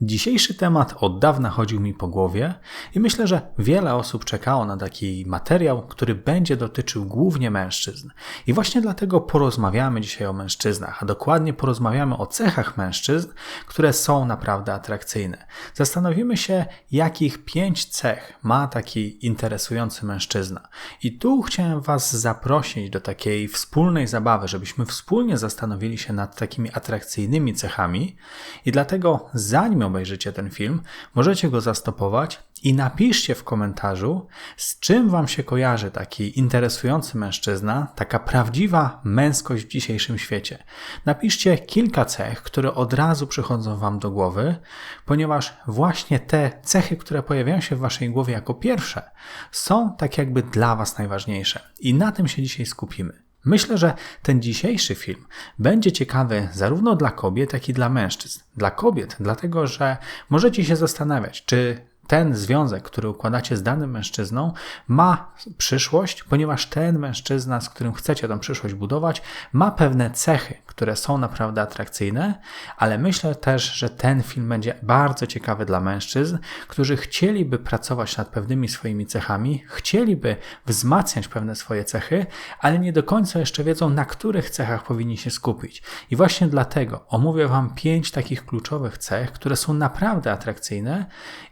Dzisiejszy temat od dawna chodził mi po głowie i myślę, że wiele osób czekało na taki materiał, który będzie dotyczył głównie mężczyzn. I właśnie dlatego porozmawiamy dzisiaj o mężczyznach, a dokładnie porozmawiamy o cechach mężczyzn, które są naprawdę atrakcyjne. Zastanowimy się, jakich pięć cech ma taki interesujący mężczyzna. I tu chciałem Was zaprosić do takiej wspólnej zabawy, żebyśmy wspólnie zastanowili się nad takimi atrakcyjnymi cechami. I dlatego, zanim obejrzycie ten film, możecie go zastopować i napiszcie w komentarzu, z czym Wam się kojarzy taki interesujący mężczyzna, taka prawdziwa męskość w dzisiejszym świecie. Napiszcie kilka cech, które od razu przychodzą Wam do głowy, ponieważ właśnie te cechy, które pojawiają się w Waszej głowie jako pierwsze, są tak jakby dla Was najważniejsze. I na tym się dzisiaj skupimy. Myślę, że ten dzisiejszy film będzie ciekawy zarówno dla kobiet, jak i dla mężczyzn. Dla kobiet, dlatego że możecie się zastanawiać, czy ten związek, który układacie z danym mężczyzną, ma przyszłość, ponieważ ten mężczyzna, z którym chcecie tą przyszłość budować, ma pewne cechy, które są naprawdę atrakcyjne, ale myślę też, że ten film będzie bardzo ciekawy dla mężczyzn, którzy chcieliby pracować nad pewnymi swoimi cechami, chcieliby wzmacniać pewne swoje cechy, ale nie do końca jeszcze wiedzą, na których cechach powinni się skupić. I właśnie dlatego omówię Wam pięć takich kluczowych cech, które są naprawdę atrakcyjne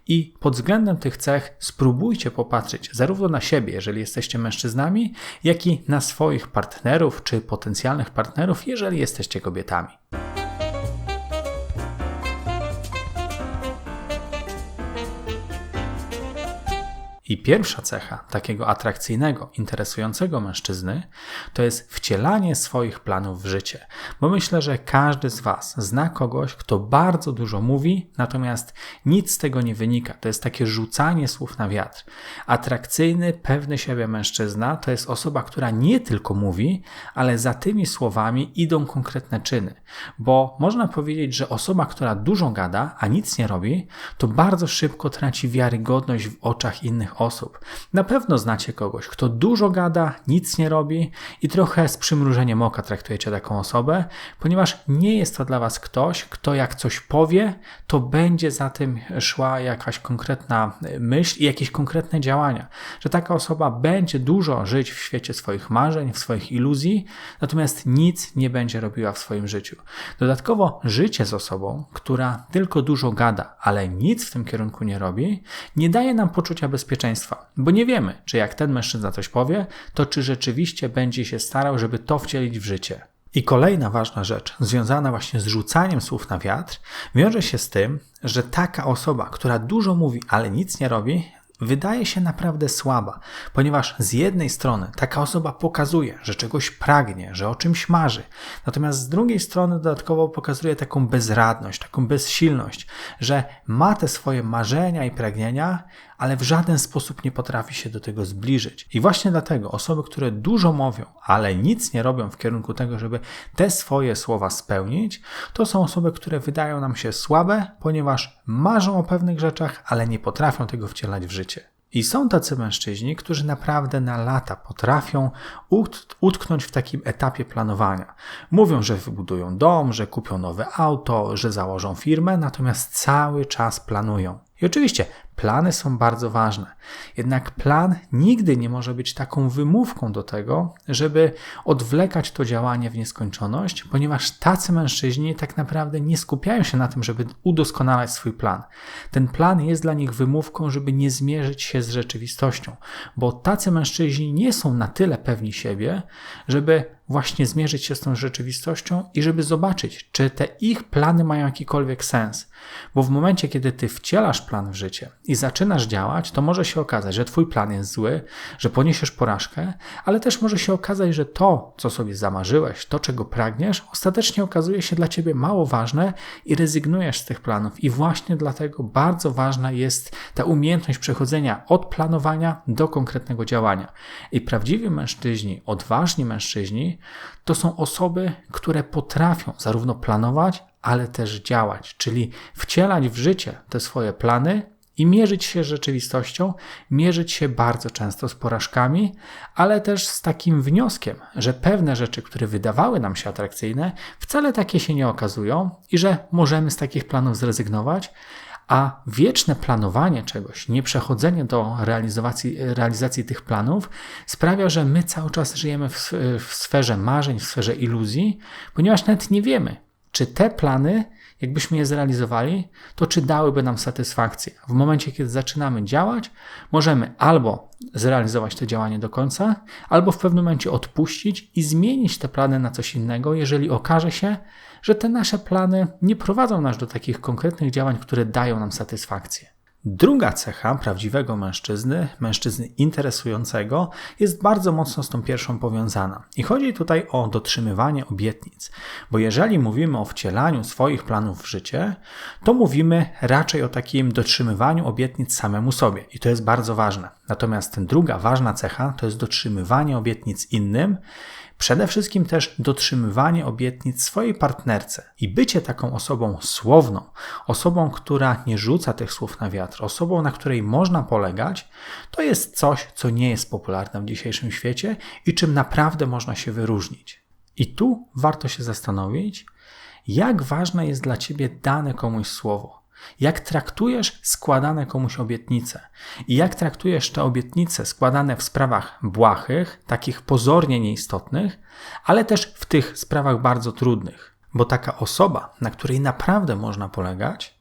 i pod względem tych cech spróbujcie popatrzeć zarówno na siebie, jeżeli jesteście mężczyznami, jak i na swoich partnerów czy potencjalnych partnerów, jeżeli jesteście kobietami. I pierwsza cecha takiego atrakcyjnego, interesującego mężczyzny to jest wcielanie swoich planów w życie. Bo myślę, że każdy z Was zna kogoś, kto bardzo dużo mówi, natomiast nic z tego nie wynika. To jest takie rzucanie słów na wiatr. Atrakcyjny, pewny siebie mężczyzna to jest osoba, która nie tylko mówi, ale za tymi słowami idą konkretne czyny. Bo można powiedzieć, że osoba, która dużo gada, a nic nie robi, to bardzo szybko traci wiarygodność w oczach innych osób. Na pewno znacie kogoś, kto dużo gada, nic nie robi i trochę z przymrużeniem oka traktujecie taką osobę, ponieważ nie jest to dla Was ktoś, kto jak coś powie, to będzie za tym szła jakaś konkretna myśl i jakieś konkretne działania. Że taka osoba będzie dużo żyć w świecie swoich marzeń, w swoich iluzji, natomiast nic nie będzie robiła w swoim życiu. Dodatkowo życie z osobą, która tylko dużo gada, ale nic w tym kierunku nie robi, nie daje nam poczucia bezpieczeństwa bezpieczeństwa, bo nie wiemy, czy jak ten mężczyzna coś powie, to czy rzeczywiście będzie się starał, żeby to wcielić w życie. I kolejna ważna rzecz, związana właśnie z rzucaniem słów na wiatr, wiąże się z tym, że taka osoba, która dużo mówi, ale nic nie robi, wydaje się naprawdę słaba, ponieważ z jednej strony taka osoba pokazuje, że czegoś pragnie, że o czymś marzy, natomiast z drugiej strony dodatkowo pokazuje taką bezradność, taką bezsilność, że ma te swoje marzenia i pragnienia, ale w żaden sposób nie potrafi się do tego zbliżyć. I właśnie dlatego osoby, które dużo mówią, ale nic nie robią w kierunku tego, żeby te swoje słowa spełnić, to są osoby, które wydają nam się słabe, ponieważ marzą o pewnych rzeczach, ale nie potrafią tego wcielać w życie. I są tacy mężczyźni, którzy naprawdę na lata potrafią utknąć w takim etapie planowania. Mówią, że wybudują dom, że kupią nowe auto, że założą firmę, natomiast cały czas planują. I oczywiście plany są bardzo ważne, jednak plan nigdy nie może być taką wymówką do tego, żeby odwlekać to działanie w nieskończoność, ponieważ tacy mężczyźni tak naprawdę nie skupiają się na tym, żeby udoskonalać swój plan. Ten plan jest dla nich wymówką, żeby nie zmierzyć się z rzeczywistością, bo tacy mężczyźni nie są na tyle pewni siebie, żeby właśnie zmierzyć się z tą rzeczywistością i żeby zobaczyć, czy te ich plany mają jakikolwiek sens. Bo w momencie, kiedy ty wcielasz plan w życie i zaczynasz działać, to może się okazać, że twój plan jest zły, że poniesiesz porażkę, ale też może się okazać, że to, co sobie zamarzyłeś, to, czego pragniesz, ostatecznie okazuje się dla ciebie mało ważne i rezygnujesz z tych planów. I właśnie dlatego bardzo ważna jest ta umiejętność przechodzenia od planowania do konkretnego działania. I prawdziwi mężczyźni, odważni mężczyźni, to są osoby, które potrafią zarówno planować, ale też działać, czyli wcielać w życie te swoje plany i mierzyć się z rzeczywistością, mierzyć się bardzo często z porażkami, ale też z takim wnioskiem, że pewne rzeczy, które wydawały nam się atrakcyjne, wcale takie się nie okazują i że możemy z takich planów zrezygnować, a wieczne planowanie czegoś, nieprzechodzenie do realizacji, realizacji tych planów sprawia, że my cały czas żyjemy w, w sferze marzeń, w sferze iluzji, ponieważ nawet nie wiemy, czy te plany jakbyśmy je zrealizowali, to czy dałyby nam satysfakcję? W momencie, kiedy zaczynamy działać, możemy albo zrealizować to działanie do końca, albo w pewnym momencie odpuścić i zmienić te plany na coś innego, jeżeli okaże się, że te nasze plany nie prowadzą nas do takich konkretnych działań, które dają nam satysfakcję. Druga cecha prawdziwego mężczyzny, mężczyzny interesującego, jest bardzo mocno z tą pierwszą powiązana. I chodzi tutaj o dotrzymywanie obietnic, bo jeżeli mówimy o wcielaniu swoich planów w życie, to mówimy raczej o takim dotrzymywaniu obietnic samemu sobie i to jest bardzo ważne. Natomiast druga ważna cecha to jest dotrzymywanie obietnic innym Przede wszystkim też dotrzymywanie obietnic swojej partnerce i bycie taką osobą słowną, osobą, która nie rzuca tych słów na wiatr, osobą, na której można polegać, to jest coś, co nie jest popularne w dzisiejszym świecie i czym naprawdę można się wyróżnić. I tu warto się zastanowić, jak ważne jest dla ciebie dane komuś słowo. Jak traktujesz składane komuś obietnice i jak traktujesz te obietnice składane w sprawach błahych, takich pozornie nieistotnych, ale też w tych sprawach bardzo trudnych. Bo taka osoba, na której naprawdę można polegać,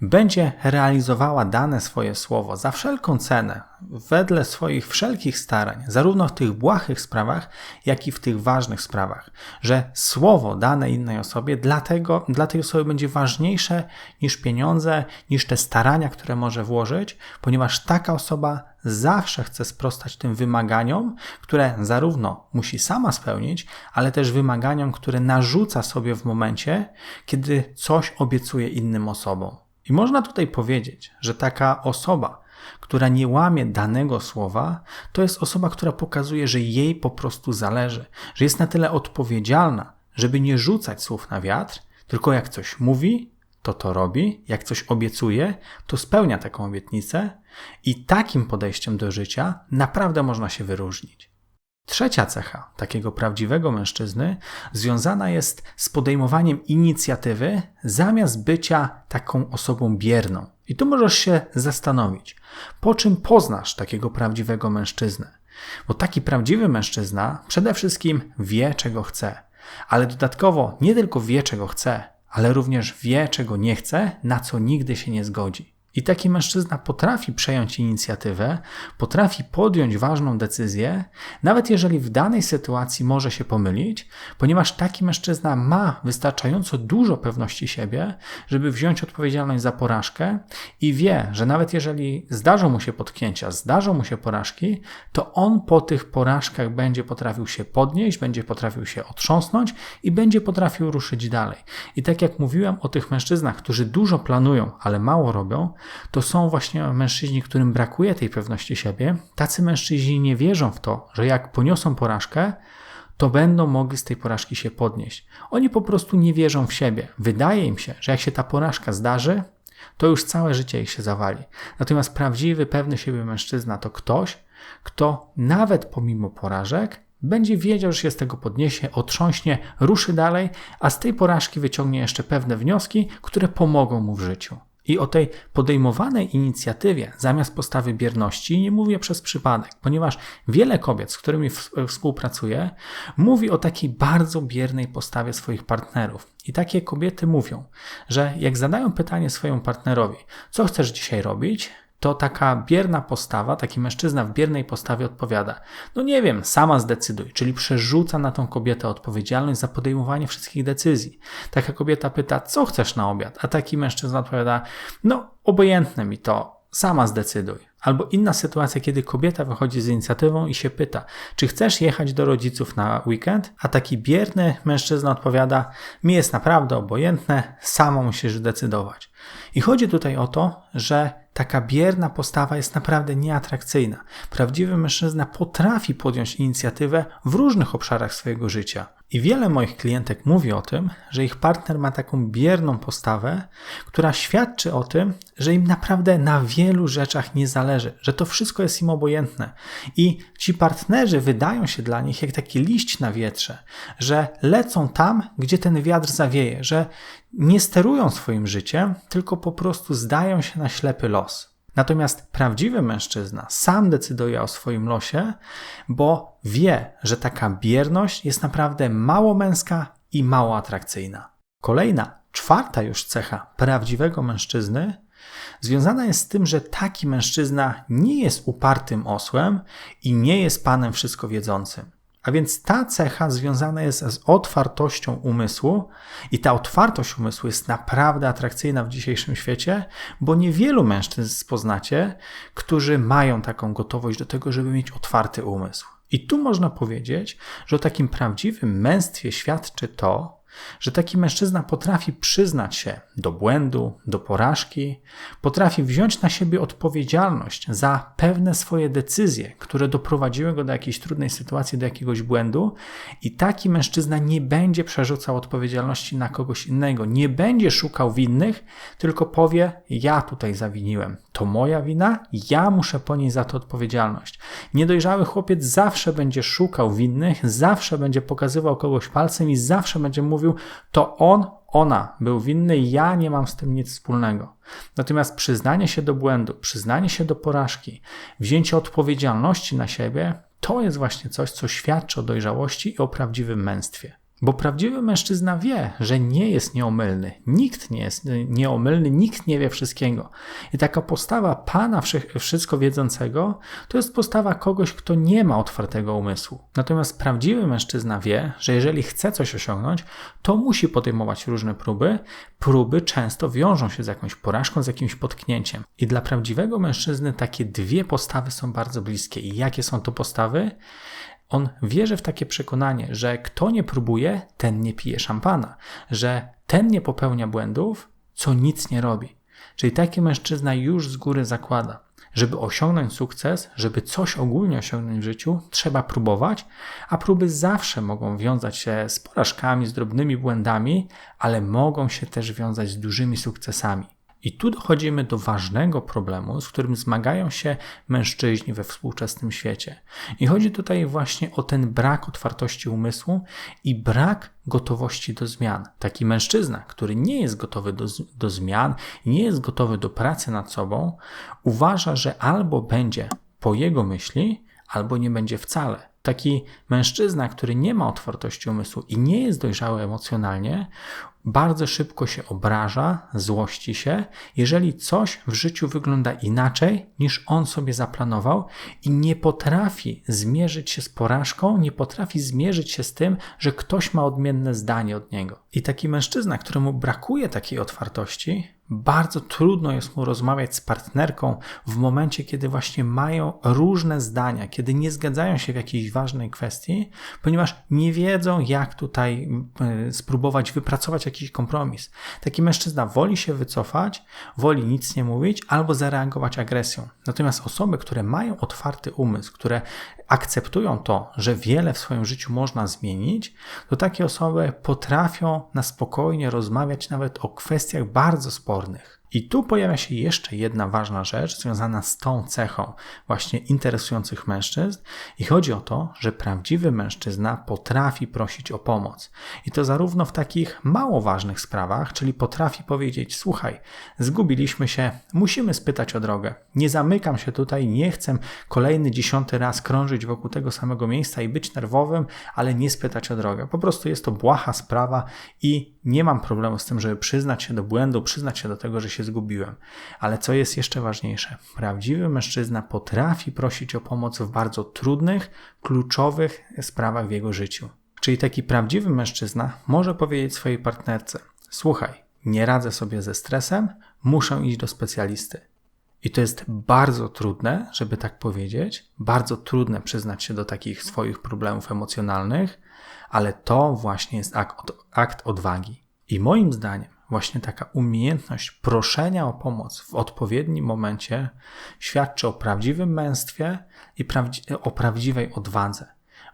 będzie realizowała dane swoje słowo za wszelką cenę, wedle swoich wszelkich starań, zarówno w tych błahych sprawach, jak i w tych ważnych sprawach, że słowo dane innej osobie dlatego, dla tej osoby będzie ważniejsze niż pieniądze, niż te starania, które może włożyć, ponieważ taka osoba zawsze chce sprostać tym wymaganiom, które zarówno musi sama spełnić, ale też wymaganiom, które narzuca sobie w momencie, kiedy coś obiecuje innym osobom. I można tutaj powiedzieć, że taka osoba, która nie łamie danego słowa, to jest osoba, która pokazuje, że jej po prostu zależy, że jest na tyle odpowiedzialna, żeby nie rzucać słów na wiatr, tylko jak coś mówi, to to robi, jak coś obiecuje, to spełnia taką obietnicę i takim podejściem do życia naprawdę można się wyróżnić. Trzecia cecha takiego prawdziwego mężczyzny związana jest z podejmowaniem inicjatywy zamiast bycia taką osobą bierną. I tu możesz się zastanowić, po czym poznasz takiego prawdziwego mężczyznę. Bo taki prawdziwy mężczyzna przede wszystkim wie, czego chce, ale dodatkowo nie tylko wie, czego chce, ale również wie, czego nie chce, na co nigdy się nie zgodzi. I taki mężczyzna potrafi przejąć inicjatywę, potrafi podjąć ważną decyzję, nawet jeżeli w danej sytuacji może się pomylić, ponieważ taki mężczyzna ma wystarczająco dużo pewności siebie, żeby wziąć odpowiedzialność za porażkę i wie, że nawet jeżeli zdarzą mu się potknięcia, zdarzą mu się porażki, to on po tych porażkach będzie potrafił się podnieść, będzie potrafił się otrząsnąć i będzie potrafił ruszyć dalej. I tak jak mówiłem o tych mężczyznach, którzy dużo planują, ale mało robią, to są właśnie mężczyźni, którym brakuje tej pewności siebie. Tacy mężczyźni nie wierzą w to, że jak poniosą porażkę, to będą mogli z tej porażki się podnieść. Oni po prostu nie wierzą w siebie. Wydaje im się, że jak się ta porażka zdarzy, to już całe życie ich się zawali. Natomiast prawdziwy, pewny siebie mężczyzna to ktoś, kto nawet pomimo porażek będzie wiedział, że się z tego podniesie, otrząśnie, ruszy dalej, a z tej porażki wyciągnie jeszcze pewne wnioski, które pomogą mu w życiu. I o tej podejmowanej inicjatywie zamiast postawy bierności nie mówię przez przypadek, ponieważ wiele kobiet, z którymi współpracuję, mówi o takiej bardzo biernej postawie swoich partnerów. I takie kobiety mówią, że jak zadają pytanie swojemu partnerowi, co chcesz dzisiaj robić, to taka bierna postawa, taki mężczyzna w biernej postawie odpowiada: No nie wiem, sama zdecyduj, czyli przerzuca na tą kobietę odpowiedzialność za podejmowanie wszystkich decyzji. Taka kobieta pyta: Co chcesz na obiad? A taki mężczyzna odpowiada: No, obojętne mi to, sama zdecyduj. Albo inna sytuacja, kiedy kobieta wychodzi z inicjatywą i się pyta, czy chcesz jechać do rodziców na weekend? A taki bierny mężczyzna odpowiada, mi jest naprawdę obojętne, sama musisz decydować. I chodzi tutaj o to, że taka bierna postawa jest naprawdę nieatrakcyjna. Prawdziwy mężczyzna potrafi podjąć inicjatywę w różnych obszarach swojego życia. I wiele moich klientek mówi o tym, że ich partner ma taką bierną postawę, która świadczy o tym, że im naprawdę na wielu rzeczach nie zależy, że to wszystko jest im obojętne. I ci partnerzy wydają się dla nich jak taki liść na wietrze, że lecą tam, gdzie ten wiatr zawieje, że nie sterują swoim życiem, tylko po prostu zdają się na ślepy los. Natomiast prawdziwy mężczyzna sam decyduje o swoim losie, bo wie, że taka bierność jest naprawdę mało męska i mało atrakcyjna. Kolejna, czwarta już cecha prawdziwego mężczyzny związana jest z tym, że taki mężczyzna nie jest upartym osłem i nie jest panem wszystko wiedzącym. A więc ta cecha związana jest z otwartością umysłu, i ta otwartość umysłu jest naprawdę atrakcyjna w dzisiejszym świecie, bo niewielu mężczyzn poznacie, którzy mają taką gotowość do tego, żeby mieć otwarty umysł. I tu można powiedzieć, że o takim prawdziwym męstwie świadczy to, że taki mężczyzna potrafi przyznać się do błędu, do porażki, potrafi wziąć na siebie odpowiedzialność za pewne swoje decyzje, które doprowadziły go do jakiejś trudnej sytuacji, do jakiegoś błędu, i taki mężczyzna nie będzie przerzucał odpowiedzialności na kogoś innego, nie będzie szukał winnych, tylko powie: Ja tutaj zawiniłem, to moja wina, ja muszę ponieść za to odpowiedzialność. Niedojrzały chłopiec zawsze będzie szukał winnych, zawsze będzie pokazywał kogoś palcem i zawsze będzie mówił, mówił, to on, ona był winny, ja nie mam z tym nic wspólnego. Natomiast przyznanie się do błędu, przyznanie się do porażki, wzięcie odpowiedzialności na siebie, to jest właśnie coś, co świadczy o dojrzałości i o prawdziwym męstwie. Bo prawdziwy mężczyzna wie, że nie jest nieomylny. Nikt nie jest nieomylny, nikt nie wie wszystkiego. I taka postawa pana wszystko wiedzącego to jest postawa kogoś, kto nie ma otwartego umysłu. Natomiast prawdziwy mężczyzna wie, że jeżeli chce coś osiągnąć, to musi podejmować różne próby. Próby często wiążą się z jakąś porażką, z jakimś potknięciem. I dla prawdziwego mężczyzny takie dwie postawy są bardzo bliskie. I jakie są to postawy? On wierzy w takie przekonanie, że kto nie próbuje, ten nie pije szampana, że ten nie popełnia błędów, co nic nie robi. Czyli taki mężczyzna już z góry zakłada, żeby osiągnąć sukces, żeby coś ogólnie osiągnąć w życiu, trzeba próbować, a próby zawsze mogą wiązać się z porażkami, z drobnymi błędami, ale mogą się też wiązać z dużymi sukcesami. I tu dochodzimy do ważnego problemu, z którym zmagają się mężczyźni we współczesnym świecie. I chodzi tutaj właśnie o ten brak otwartości umysłu i brak gotowości do zmian. Taki mężczyzna, który nie jest gotowy do, do zmian, nie jest gotowy do pracy nad sobą, uważa, że albo będzie po jego myśli, albo nie będzie wcale. Taki mężczyzna, który nie ma otwartości umysłu i nie jest dojrzały emocjonalnie, bardzo szybko się obraża, złości się, jeżeli coś w życiu wygląda inaczej niż on sobie zaplanował i nie potrafi zmierzyć się z porażką, nie potrafi zmierzyć się z tym, że ktoś ma odmienne zdanie od niego. I taki mężczyzna, któremu brakuje takiej otwartości, bardzo trudno jest mu rozmawiać z partnerką w momencie, kiedy właśnie mają różne zdania, kiedy nie zgadzają się w jakiejś ważnej kwestii, ponieważ nie wiedzą, jak tutaj e, spróbować wypracować jakiś kompromis. Taki mężczyzna woli się wycofać, woli nic nie mówić albo zareagować agresją. Natomiast osoby, które mają otwarty umysł, które akceptują to, że wiele w swoim życiu można zmienić, to takie osoby potrafią na spokojnie rozmawiać nawet o kwestiach bardzo spornych. I tu pojawia się jeszcze jedna ważna rzecz związana z tą cechą właśnie interesujących mężczyzn i chodzi o to, że prawdziwy mężczyzna potrafi prosić o pomoc. I to zarówno w takich mało ważnych sprawach, czyli potrafi powiedzieć: Słuchaj, zgubiliśmy się, musimy spytać o drogę. Nie zamykam się tutaj, nie chcę kolejny dziesiąty raz krążyć wokół tego samego miejsca i być nerwowym, ale nie spytać o drogę. Po prostu jest to błaha sprawa i nie mam problemu z tym, żeby przyznać się do błędu, przyznać się do tego, że się zgubiłem. Ale co jest jeszcze ważniejsze? Prawdziwy mężczyzna potrafi prosić o pomoc w bardzo trudnych, kluczowych sprawach w jego życiu. Czyli taki prawdziwy mężczyzna może powiedzieć swojej partnerce: Słuchaj, nie radzę sobie ze stresem, muszę iść do specjalisty. I to jest bardzo trudne, żeby tak powiedzieć, bardzo trudne przyznać się do takich swoich problemów emocjonalnych, ale to właśnie jest akt, akt odwagi. I moim zdaniem właśnie taka umiejętność proszenia o pomoc w odpowiednim momencie świadczy o prawdziwym męstwie i prawdzi- o prawdziwej odwadze.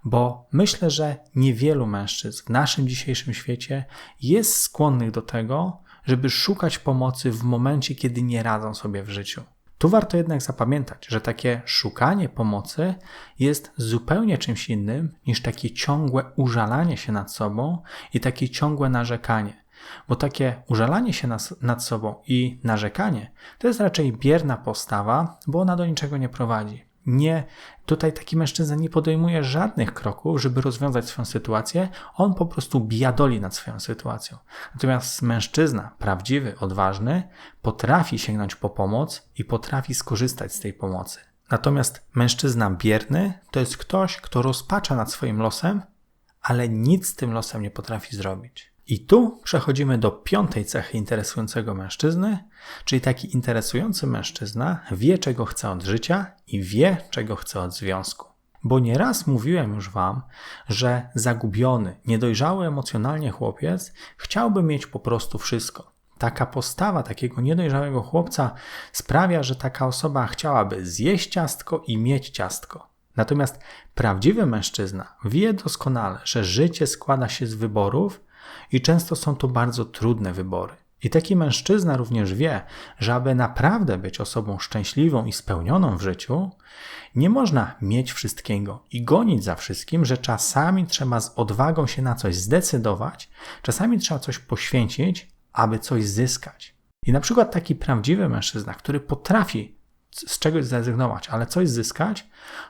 Bo myślę, że niewielu mężczyzn w naszym dzisiejszym świecie jest skłonnych do tego, żeby szukać pomocy w momencie, kiedy nie radzą sobie w życiu. Tu warto jednak zapamiętać, że takie szukanie pomocy jest zupełnie czymś innym niż takie ciągłe użalanie się nad sobą i takie ciągłe narzekanie. Bo takie użalanie się nad sobą i narzekanie to jest raczej bierna postawa, bo ona do niczego nie prowadzi. Nie, tutaj taki mężczyzna nie podejmuje żadnych kroków, żeby rozwiązać swoją sytuację, on po prostu biadoli nad swoją sytuacją. Natomiast mężczyzna, prawdziwy, odważny, potrafi sięgnąć po pomoc i potrafi skorzystać z tej pomocy. Natomiast mężczyzna bierny to jest ktoś, kto rozpacza nad swoim losem, ale nic z tym losem nie potrafi zrobić. I tu przechodzimy do piątej cechy interesującego mężczyzny, czyli taki interesujący mężczyzna wie, czego chce od życia i wie, czego chce od związku. Bo nieraz mówiłem już Wam, że zagubiony, niedojrzały emocjonalnie chłopiec chciałby mieć po prostu wszystko. Taka postawa takiego niedojrzałego chłopca sprawia, że taka osoba chciałaby zjeść ciastko i mieć ciastko. Natomiast prawdziwy mężczyzna wie doskonale, że życie składa się z wyborów i często są to bardzo trudne wybory. I taki mężczyzna również wie, że aby naprawdę być osobą szczęśliwą i spełnioną w życiu, nie można mieć wszystkiego i gonić za wszystkim, że czasami trzeba z odwagą się na coś zdecydować, czasami trzeba coś poświęcić, aby coś zyskać. I na przykład taki prawdziwy mężczyzna, który potrafi z czegoś zrezygnować, ale coś zyskać,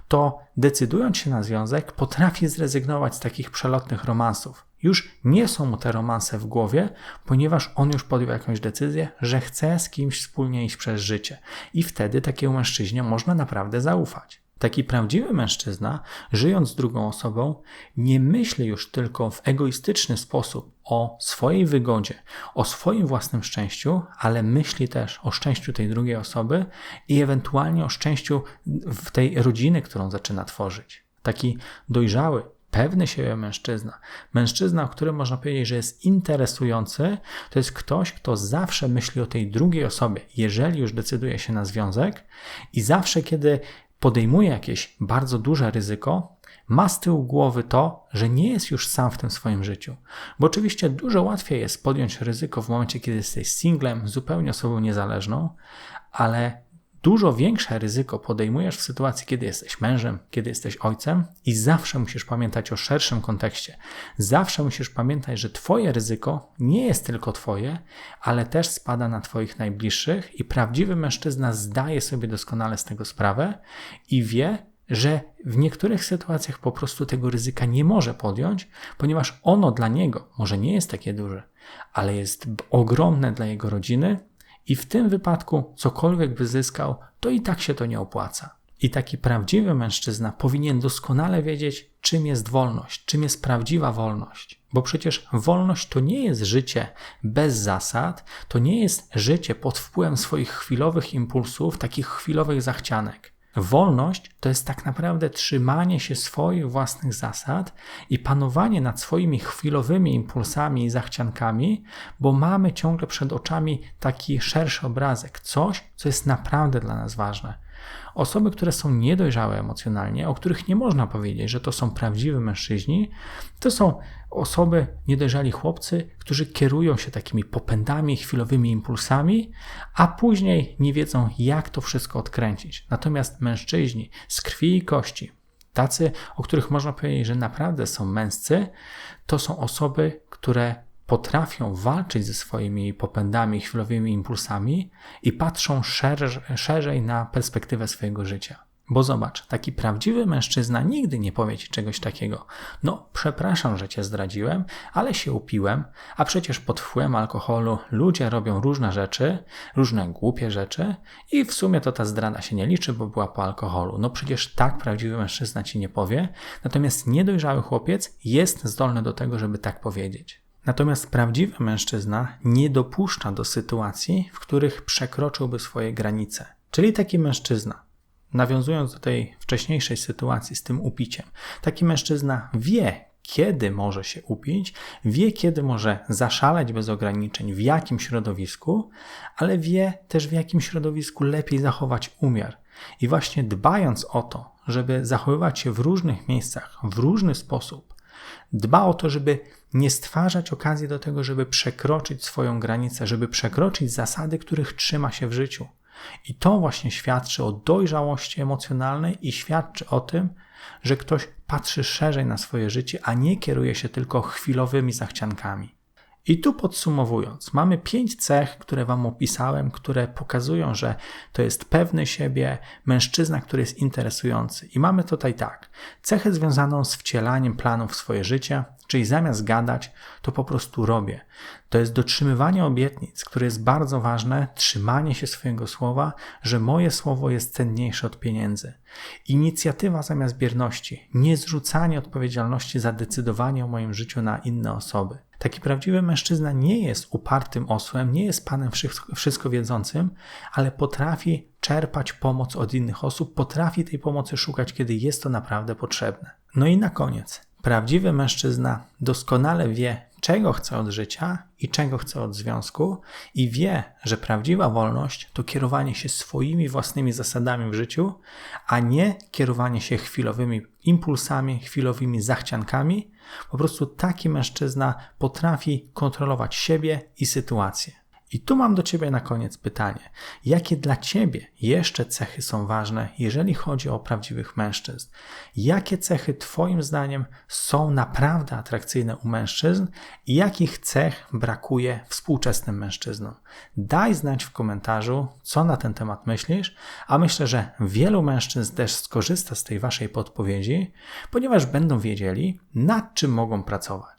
to decydując się na związek, potrafi zrezygnować z takich przelotnych romansów. Już nie są mu te romanse w głowie, ponieważ on już podjął jakąś decyzję, że chce z kimś wspólnie iść przez życie. I wtedy takiemu mężczyźnie można naprawdę zaufać. Taki prawdziwy mężczyzna, żyjąc z drugą osobą, nie myśli już tylko w egoistyczny sposób o swojej wygodzie, o swoim własnym szczęściu, ale myśli też o szczęściu tej drugiej osoby i ewentualnie o szczęściu w tej rodziny, którą zaczyna tworzyć. Taki dojrzały, pewny siebie mężczyzna, mężczyzna, o którym można powiedzieć, że jest interesujący, to jest ktoś, kto zawsze myśli o tej drugiej osobie, jeżeli już decyduje się na związek i zawsze, kiedy podejmuje jakieś bardzo duże ryzyko, ma z tyłu głowy to, że nie jest już sam w tym swoim życiu. Bo oczywiście dużo łatwiej jest podjąć ryzyko w momencie, kiedy jesteś singlem, zupełnie osobą niezależną, ale dużo większe ryzyko podejmujesz w sytuacji, kiedy jesteś mężem, kiedy jesteś ojcem i zawsze musisz pamiętać o szerszym kontekście. Zawsze musisz pamiętać, że Twoje ryzyko nie jest tylko Twoje, ale też spada na Twoich najbliższych i prawdziwy mężczyzna zdaje sobie doskonale z tego sprawę i wie, że w niektórych sytuacjach po prostu tego ryzyka nie może podjąć, ponieważ ono dla niego może nie jest takie duże, ale jest ogromne dla jego rodziny i w tym wypadku cokolwiek by zyskał, to i tak się to nie opłaca. I taki prawdziwy mężczyzna powinien doskonale wiedzieć, czym jest wolność, czym jest prawdziwa wolność. Bo przecież wolność to nie jest życie bez zasad, to nie jest życie pod wpływem swoich chwilowych impulsów, takich chwilowych zachcianek. Wolność to jest tak naprawdę trzymanie się swoich własnych zasad i panowanie nad swoimi chwilowymi impulsami i zachciankami, bo mamy ciągle przed oczami taki szerszy obrazek, coś, co jest naprawdę dla nas ważne. Osoby, które są niedojrzałe emocjonalnie, o których nie można powiedzieć, że to są prawdziwi mężczyźni, to są osoby, niedojrzali chłopcy, którzy kierują się takimi popędami, chwilowymi impulsami, a później nie wiedzą, jak to wszystko odkręcić. Natomiast mężczyźni z krwi i kości, tacy, o których można powiedzieć, że naprawdę są męscy, to są osoby, które potrafią walczyć ze swoimi popędami, chwilowymi impulsami i patrzą szerzej, szerzej na perspektywę swojego życia. Bo zobacz, taki prawdziwy mężczyzna nigdy nie powie ci czegoś takiego. No, przepraszam, że cię zdradziłem, ale się upiłem, a przecież pod wpływem alkoholu ludzie robią różne rzeczy, różne głupie rzeczy i w sumie to ta zdrada się nie liczy, bo była po alkoholu. No przecież tak prawdziwy mężczyzna ci nie powie, natomiast niedojrzały chłopiec jest zdolny do tego, żeby tak powiedzieć. Natomiast prawdziwy mężczyzna nie dopuszcza do sytuacji, w których przekroczyłby swoje granice. Czyli taki mężczyzna, nawiązując do tej wcześniejszej sytuacji z tym upiciem, taki mężczyzna wie, kiedy może się upić, wie, kiedy może zaszaleć bez ograniczeń, w jakim środowisku, ale wie też, w jakim środowisku lepiej zachować umiar. I właśnie dbając o to, żeby zachowywać się w różnych miejscach, w różny sposób, dba o to, żeby nie stwarzać okazji do tego, żeby przekroczyć swoją granicę, żeby przekroczyć zasady, których trzyma się w życiu. I to właśnie świadczy o dojrzałości emocjonalnej i świadczy o tym, że ktoś patrzy szerzej na swoje życie, a nie kieruje się tylko chwilowymi zachciankami. I tu podsumowując, mamy pięć cech, które Wam opisałem, które pokazują, że to jest pewny siebie mężczyzna, który jest interesujący. I mamy tutaj tak: cechę związaną z wcielaniem planów w swoje życie, czyli zamiast gadać, to po prostu robię. To jest dotrzymywanie obietnic, które jest bardzo ważne, trzymanie się swojego słowa, że moje słowo jest cenniejsze od pieniędzy. Inicjatywa zamiast bierności, nie zrzucanie odpowiedzialności za decydowanie o moim życiu na inne osoby. Taki prawdziwy mężczyzna nie jest upartym osłem, nie jest panem wszystko, wiedzącym, ale potrafi czerpać pomoc od innych osób, potrafi tej pomocy szukać, kiedy jest to naprawdę potrzebne. No i na koniec, prawdziwy mężczyzna doskonale wie, czego chce od życia i czego chce od związku, i wie, że prawdziwa wolność to kierowanie się swoimi własnymi zasadami w życiu, a nie kierowanie się chwilowymi impulsami, chwilowymi zachciankami. Po prostu taki mężczyzna potrafi kontrolować siebie i sytuację. I tu mam do Ciebie na koniec pytanie: jakie dla Ciebie jeszcze cechy są ważne, jeżeli chodzi o prawdziwych mężczyzn? Jakie cechy Twoim zdaniem są naprawdę atrakcyjne u mężczyzn i jakich cech brakuje współczesnym mężczyznom? Daj znać w komentarzu, co na ten temat myślisz, a myślę, że wielu mężczyzn też skorzysta z tej Waszej podpowiedzi, ponieważ będą wiedzieli, nad czym mogą pracować.